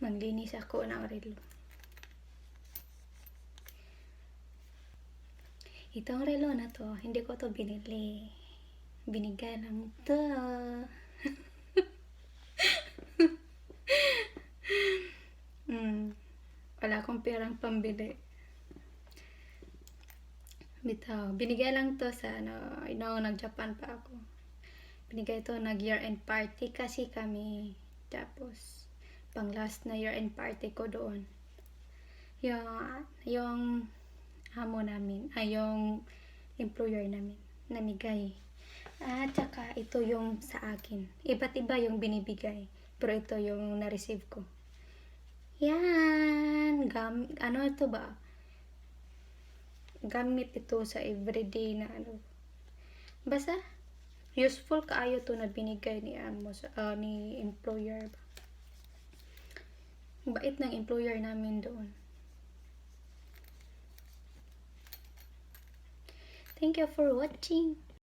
Maglinis ako ng relo. Itong relo na to, hindi ko to binili. Binigay lang to. mm. Wala akong perang pambili. Bitaw, binigay lang to sa ano, you know, nag-Japan pa ako. Binigay to nag year end party kasi kami. Tapos, pang last na year end party ko doon. Yung, yung amo namin, ay yung employer namin, namigay. At saka, ito yung sa akin. Iba't iba yung binibigay. Pero ito yung na-receive ko. Yan! Gam ano ito ba? Gamit ito sa everyday na ano. Basta, useful kaayo to na binigay ni amo ah, ni employer ba. Bait ng employer namin doon. Thank you for watching.